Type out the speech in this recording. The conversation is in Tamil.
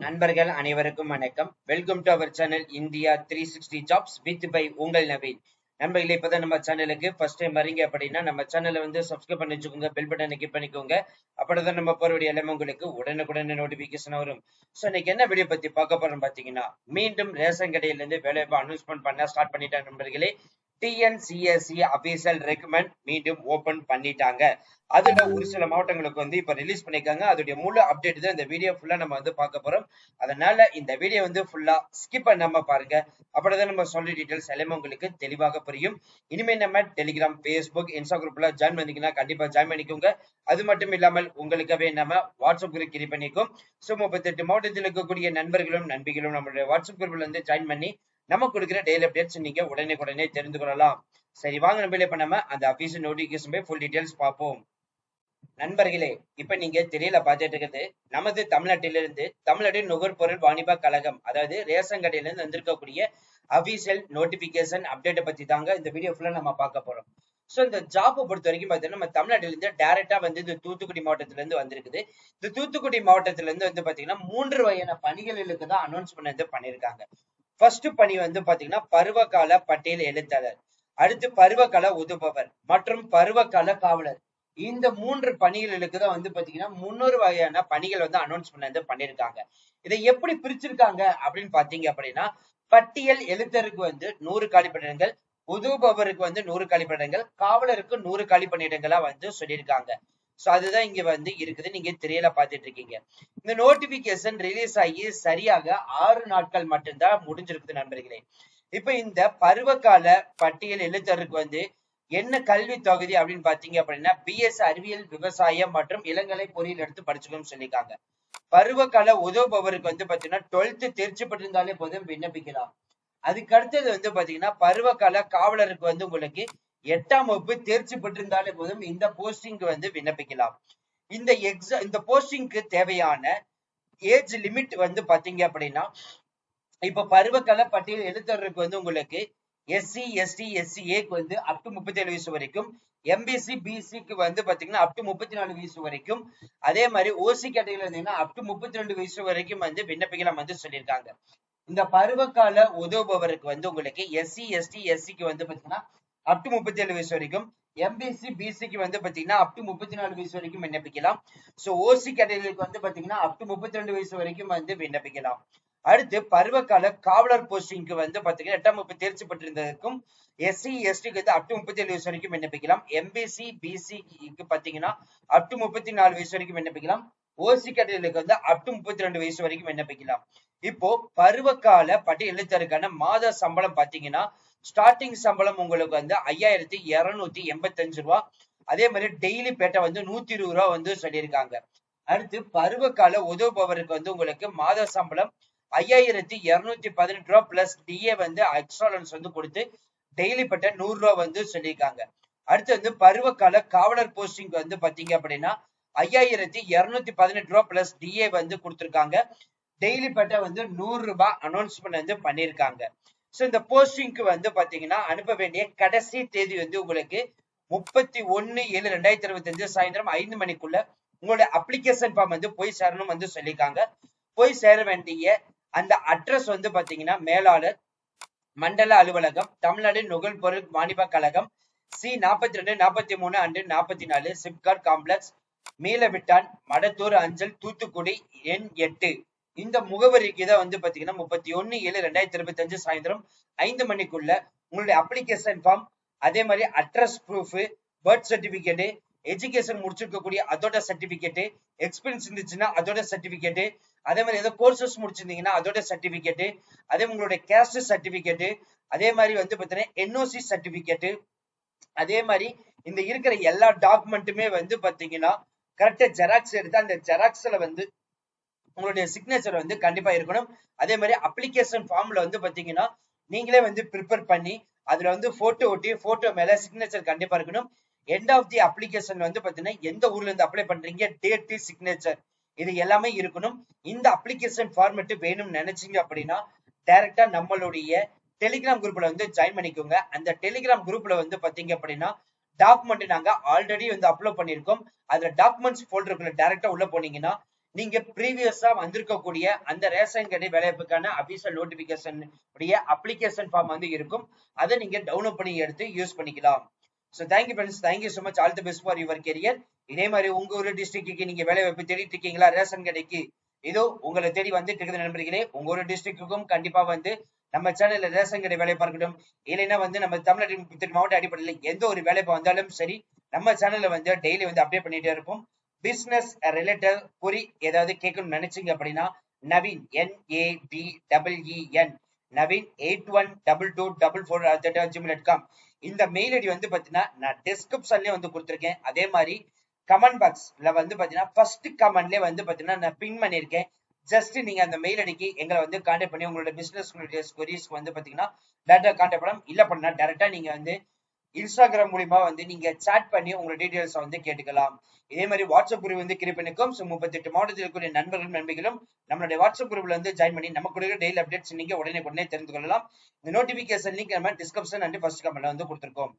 நண்பர்கள் அனைவருக்கும் வணக்கம். Welcome to our channel India three sixty jobs with by உங்கள் நவீன். நண்பர்களே இப்பதான் நம்ம சேனலுக்கு ஃபர்ஸ்ட் டைம் வரீங்க அப்படின்னா நம்ம சேனலை வந்து சப்ஸ்கிரைப் பண்ணி வச்சுக்கோங்க பெல் பட்டனை கிளிக் பண்ணிக்கோங்க. அப்படிதான் நம்ம போற வீடியோ எல்லாமே உங்களுக்கு உடனுக்குடனே நோட்டிபிகேஷன் வரும். ஸோ இன்னைக்கு என்ன வீடியோ பத்தி பார்க்க போறோம் பாத்தீங்கன்னா மீண்டும் ரேஷன் கடையில இருந்து வேலைவாய்ப்பு அனௌன்ஸ்மெண்ட் பண்ண ஸ்டார்ட் பண்ணிட்டேன் நண்பர்களே. டிஎன்சிஎஸ்சி அபிஷியல் ரெக்கமெண்ட் மீண்டும் ஓபன் பண்ணிட்டாங்க. அதுல ஒரு சில மாவட்டங்களுக்கு வந்து இப்ப ரிலீஸ் பண்ணிருக்காங்க அதோடைய முழு அப்டேட் தான் இந்த வீடியோ ஃபுல்லா நம்ம வந்து பார்க்க போறோம். அதனால இந்த வீடியோ வந்து ஃபுல்லா ஸ்கிப் பண்ணாம பாருங்க. அப்படிதான் நம்ம சொல்ல டீடைல்ஸ் எல்லாமே உங்களுக்கு தெளிவாக புரியும். இனிமே நம்ம டெலிகிராம் ஃபேஸ்புக் இன்ஸ்டா குரூப்ல ஜாயின் பண்ணிங்கன்னா கண்டிப்பா ஜாயின் பண்ணிக்கோங்க. அது மட்டும் இல்லாமல் உங்களுக்காகவே நம்ம வாட்ஸ்அப் குரூப் கிரி பண்ணிக்கும் ஸோ முப்பத்தெட்டு மாவட்டத்தில் இருக்கக்கூடிய நண்பர்களும் நண்பிகளும் நம்மளுடைய வாட்ஸ்அப் குரூப்ல வந்து ஜாயின் பண்ணி நம்ம கொடுக்குற டெய்லி அப்டேட்ஸ் நீங்க உடனே உடனே தெரிந்து கொள்ளலாம். சரி வாங்க நம்ம இப்ப நம்ம அந்த அபிஷியல் நோட்டிபிகேஷன் போய் ஃபுல் டீடைல்ஸ் பார்ப்போம். நண்பர்களே இப்ப நீங்க தெரியல பார்த்துட்டு இருக்கிறது நமது தமிழ்நாட்டிலிருந்து தமிழ்நாடு நுகர்பொருள் வாணிப கழகம் அதாவது ரேஷன் கடையில இருந்து வந்திருக்கக்கூடிய அபிஷியல் நோட்டிபிகேஷன் அப்டேட்டை பத்தி தாங்க இந்த வீடியோ ஃபுல்லா நம்ம பார்க்க போறோம். சோ இந்த ஜாப்பை பொறுத்த வரைக்கும் பாத்தீங்கன்னா நம்ம தமிழ்நாட்டிலிருந்து இருந்து வந்து இந்த தூத்துக்குடி மாவட்டத்துல இருந்து வந்திருக்குது. இந்த தூத்துக்குடி மாவட்டத்துல இருந்து வந்து பாத்தீங்கன்னா மூன்று வகையான பணிகளுக்கு தான் அனௌன்ஸ் பண்ணது பண்ணியிருக்காங்க. ஃபர்ஸ்ட் பணி வந்து பாத்தீங்கன்னா பருவகால பட்டியல் எழுத்தாளர். அடுத்து பருவகால உதவுபவர் மற்றும் பருவகால காவலர். இந்த மூன்று பணிகளுக்கு தான் வந்து பாத்தீங்கன்னா முன்னூறு வகையான பணிகள் வந்து அனௌன்ஸ் வந்து பண்ணிருக்காங்க. இதை எப்படி பிரிச்சிருக்காங்க அப்படின்னு பாத்தீங்க அப்படின்னா பட்டியல் எழுத்தருக்கு வந்து நூறு காலிப்பணியிடங்கள் உதவுபவருக்கு வந்து நூறு காலிப்பணியிடங்கள் காவலருக்கு நூறு காலிப்பணியிடங்களா வந்து சொல்லியிருக்காங்க. ஸோ அதுதான் இங்க வந்து இருக்குது. நீங்க திரையில பாத்துட்டு இருக்கீங்க இந்த நோட்டிபிகேஷன் ரிலீஸ் ஆகி சரியாக ஆறு நாட்கள் மட்டும்தான் முடிஞ்சிருக்குது நண்பர்களே. இப்ப இந்த பருவகால பட்டியல் எழுத்தருக்கு வந்து என்ன கல்வி தொகுதி அப்படின்னு பாத்தீங்க அப்படின்னா பிஎஸ் அறிவியல் விவசாயம் மற்றும் இளங்கலை பொறியியல் எடுத்து படிச்சுக்கணும்னு சொல்லியிருக்காங்க. பருவகால உதவுபவருக்கு வந்து பாத்தீங்கன்னா டுவெல்த் தேர்ச்சி பெற்றிருந்தாலே போதும் விண்ணப்பிக்கலாம். அதுக்கு அடுத்தது வந்து பாத்தீங்கன்னா பருவகால காவலருக்கு வந்து உங்களுக்கு எட்டாம் வகுப்பு தேர்ச்சி பெற்றிருந்தாலே போதும் இந்த போஸ்டிங்க்கு வந்து விண்ணப்பிக்கலாம். இந்த எக்ஸாம் இந்த போஸ்டிங்க்கு தேவையான ஏஜ் லிமிட் வந்து பாத்தீங்க அப்படின்னா இப்ப பருவகால பட்டியல் எழுத்தருக்கு வந்து உங்களுக்கு எஸ்சி எஸ்டி எஸ்சி ஏக்கு வந்து அப் டு முப்பத்தி ஏழு வயசு வரைக்கும் எம்பிசி பிசிக்கு வந்து பாத்தீங்கன்னா அப் டு முப்பத்தி நாலு வயசு வரைக்கும் அதே மாதிரி ஓசி கேட்டகரியில் இருந்தீங்கன்னா அப் டு முப்பத்தி ரெண்டு வயசு வரைக்கும் வந்து விண்ணப்பிக்கலாம் வந்து சொல்லியிருக்காங்க. இந்த பருவகால உதவுபவருக்கு வந்து உங்களுக்கு எஸ்சி எஸ்டி எஸ்சிக்கு வந்து பாத்தீங்கன்னா அப் டு முப்பத்தி ஏழு வயசு வரைக்கும். எம்பிசி பிசிக்கு வந்து பாத்தீங்கன்னா அப் டு முப்பத்தி நாலு வயசு வரைக்கும் விண்ணப்பிக்கலாம். சோ ஓசி கேட்டகரிக்கு வந்து பாத்தீங்கன்னா அப் டு முப்பத்தி ரெண்டு வயசு வரைக்கும் வந்து விண்ணப்பிக்கலாம். அடுத்து பருவகால காவலர் போஸ்டிங்க்கு வந்து பாத்தீங்கன்னா எட்டாம் வகுப்பு தேர்ச்சி பெற்றிருந்ததற்கும் எஸ்சி எஸ்டிக்கு வந்து அப் டு முப்பத்தி ஏழு வயசு வரைக்கும் விண்ணப்பிக்கலாம். எம்பிசி பிசிக்கு பாத்தீங்கன்னா அப் டு முப்பத்தி நாலு வயசு வரைக்கும் விண்ணப்பிக்கலாம். ஓசி கேட்டகரிக்கு வந்து அப் டு முப்பத்தி ரெண்டு வயசு வரைக்கும் விண்ணப்பிக்கலாம். இப்போ பருவகால பட்டியல் எழுத்தருக்கான மாத சம்பளம் பாத்தீங்கன்னா ஸ்டார்டிங் சம்பளம் உங்களுக்கு வந்து ஐயாயிரத்தி இருநூத்தி எண்பத்தி அஞ்சு ரூபா. அதே மாதிரி டெய்லி பேட்டை வந்து நூத்தி இருபது ரூபா வந்து சொல்லியிருக்காங்க. அடுத்து பருவகால உதவுபவருக்கு வந்து உங்களுக்கு மாத சம்பளம் ஐயாயிரத்தி இருநூத்தி பதினெட்டு ரூபா பிளஸ் டிஏ வந்து எக்ஸ்ட்ராலன்ஸ் வந்து கொடுத்து டெய்லி பட்ட நூறு ரூபா வந்து சொல்லியிருக்காங்க. அடுத்து வந்து பருவகால காவலர் போஸ்டிங் வந்து பாத்தீங்க அப்படின்னா ஐயாயிரத்தி இருநூத்தி பதினெட்டு ரூபா பிளஸ் டிஏ வந்து கொடுத்துருக்காங்க. டெய்லி பட்ட வந்து நூறு ரூபாய் அனௌன்ஸ்மெண்ட் வந்து பண்ணியிருக்காங்க ஸோ இந்த போஸ்டிங்க்கு வந்து பாத்தீங்கன்னா அனுப்ப வேண்டிய கடைசி தேதி வந்து உங்களுக்கு முப்பத்தி ஒன்னு ஏழு ரெண்டாயிரத்தி இருபத்தி அஞ்சு சாயந்தரம் ஐந்து மணிக்குள்ள உங்களுடைய அப்ளிகேஷன் ஃபார்ம் வந்து போய் சேரணும் வந்து சொல்லியிருக்காங்க. போய் சேர வேண்டிய அந்த அட்ரஸ் வந்து பாத்தீங்கன்னா மேலாளர் மண்டல அலுவலகம் தமிழ்நாடு நுகர்பொருள் வாணிப கழகம் சி நாற்பத்தி ரெண்டு நாற்பத்தி மூணு அண்டு நாற்பத்தி நாலு சிப்கார்ட் காம்ப்ளெக்ஸ் மீளவிட்டான் மடத்தூர் அஞ்சல் தூத்துக்குடி எண் எட்டு. இந்த முகவரிக்கு தான் வந்து பாத்தீங்கன்னா முப்பத்தி ஒன்னு ஏழு ரெண்டாயிரத்தி இருபத்தி அஞ்சு சாயந்தரம் ஐந்து மணிக்குள்ள உங்களுடைய அப்ளிகேஷன் ஃபார்ம் அதே மாதிரி address proof birth certificate education முடிச்சிருக்கக்கூடிய அதோட சர்டிபிகேட்டு எக்ஸ்பீரியன்ஸ் இருந்துச்சுன்னா அதோட சர்டிபிகேட்டு அதே மாதிரி ஏதோ கோர்சஸ் முடிச்சிருந்தீங்கன்னா அதோட சர்டிபிகேட்டு அதே உங்களுடைய கேஸ்ட் சர்டிபிகேட்டு அதே மாதிரி வந்து பாத்தீங்கன்னா என்ஓசி சர்டிபிகேட்டு அதே மாதிரி இந்த இருக்கிற எல்லா டாக்குமெண்ட்டுமே வந்து பாத்தீங்கன்னா கரெக்டா ஜெராக்ஸ் எடுத்து அந்த ஜெராக்ஸ்ல வந்து உங்களுடைய சிக்னேச்சர் வந்து கண்டிப்பா இருக்கணும். அதே மாதிரி அப்ளிகேஷன் ஃபார்ம்ல வந்து பாத்தீங்கன்னா நீங்களே வந்து ப்ரிப்பேர் பண்ணி அதுல வந்து போட்டோ ஒட்டி போட்டோ மேல சிக்னேச்சர் கண்டிப்பா இருக்கணும். எண்ட் ஆஃப் தி அப்ளிகேஷன் வந்து பாத்தீங்கன்னா எந்த ஊர்ல இருந்து அப்ளை பண்றீங்க டேட் சிக்னேச்சர் இது எல்லாமே இருக்கணும். இந்த அப்ளிகேஷன் ஃபார்மெட் வேணும்னு நினைச்சீங்க அப்படின்னா டைரக்டா நம்மளுடைய டெலிகிராம் குரூப்ல வந்து ஜாயின் பண்ணிக்கோங்க. அந்த டெலிகிராம் குரூப்ல வந்து பாத்தீங்க அப்படின்னா டாக்குமெண்ட் நாங்க ஆல்ரெடி வந்து அப்லோட் பண்ணிருக்கோம் அதுல டாக்குமெண்ட்ஸ் ஃபோல்டருக்குள்ள டைரக்டா உள்ள போனீங்கன்னா நீங்க ப்ரீவியஸா வந்திருக்கக்கூடிய அந்த ரேஷன் கடை வேலைவாய்ப்புக்கான அபிஷியல் நோட்டிபிகேஷன் உடைய அப்ளிகேஷன் ஃபார்ம் வந்து இருக்கும். அதை நீங்க டவுன்லோட் பண்ணி எடுத்து யூஸ் பண்ணிக்கலாம். So thank you friends thank you so much all the best for your career இதே மாதிரி உங்க ஒரு டிஸ்ட்ரிக்ட்டுக்கு நீங்க வேலை வாய்ப்பு தேடிட்டு இருக்கீங்களா? ரேஷன் கடைக்கு. இதோ உங்களை தேடி வந்துட்டு இருக்குது நண்பர்களே. உங்க ஒரு டிஸ்ட்ரிக்ட்டுக்கும் கண்டிப்பா வந்து நம்ம சேனல்ல ரேஷன் கடை வேலை பார்க்கட்டும் இல்லைன்னா வந்து நம்ம தமிழ்நாட்டின் மாவட்ட அடிப்படையில் எந்த ஒரு வேலைப்பா வந்தாலும் சரி நம்ம சேனல்ல வந்து டெய்லி வந்து அப்டேட் பண்ணிட்டே இருப்போம். பிசினஸ் ரிலேட்டட் குறி ஏதாவது கேட்கணும்னு நினைச்சீங்க அப்படின்னா Naveen N A B N Naveen eight one double two double four Gmail dot com இந்த மெயில் ஐடி வந்து பாத்தீங்கன்னா நான் டிஸ்கிரிப்ஷன்லேயே வந்து கொடுத்துருக்கேன். அதே மாதிரி கமெண்ட் பாக்ஸ்ல வந்து பாத்தீங்கன்னா ஃபர்ஸ்ட் கமெண்ட்லேயே வந்து பாத்தீங்கன்னா நான் பின் பண்ணிருக்கேன் ஜஸ்ட் நீங்க அந்த மெயில் அடிக்கி எங்களை வந்து கான்டாக்ட் பண்ணி உங்களோட பிசினஸ் கொரிஸ்க்கு வந்து பாத்தீங்கன்னா டேரக்டா கான்டாக்ட் பண்ணலாம். இல்ல பண்ணா டேரக்டா நீங்க வந்து இன்ஸ்டாகிராம் மூலியமா வந்து நீங்க சாட் பண்ணி உங்களோட டீடைல்ஸ் வந்து கேட்டுக்கலாம். இதே மாதிரி வாட்ஸ்அப் குரூப் வந்து கிரியேட் பண்ணிக்கும். ஸோ முப்பத்தெட்டு மாவட்டத்தில் இருக்கக்கூடிய நண்பர்களும் நண்பிகளும் நம்மளுடைய வாட்ஸ்அப் குரூப்ல வந்து ஜாயின் பண்ணி நமக்கு டெய்லி அப்டேட்ஸ் நீங்க உடனே உடனே தெரிந்து கொள்ளலாம். இந்த நோட்டிபிகேஷன் லிங்க் நம்ம டிஸ்கிரிப்ஷன் அண்ட் ஃபர்ஸ்ட் கமெண்ட்ல வந்து கொடுத்துருக்கோம்.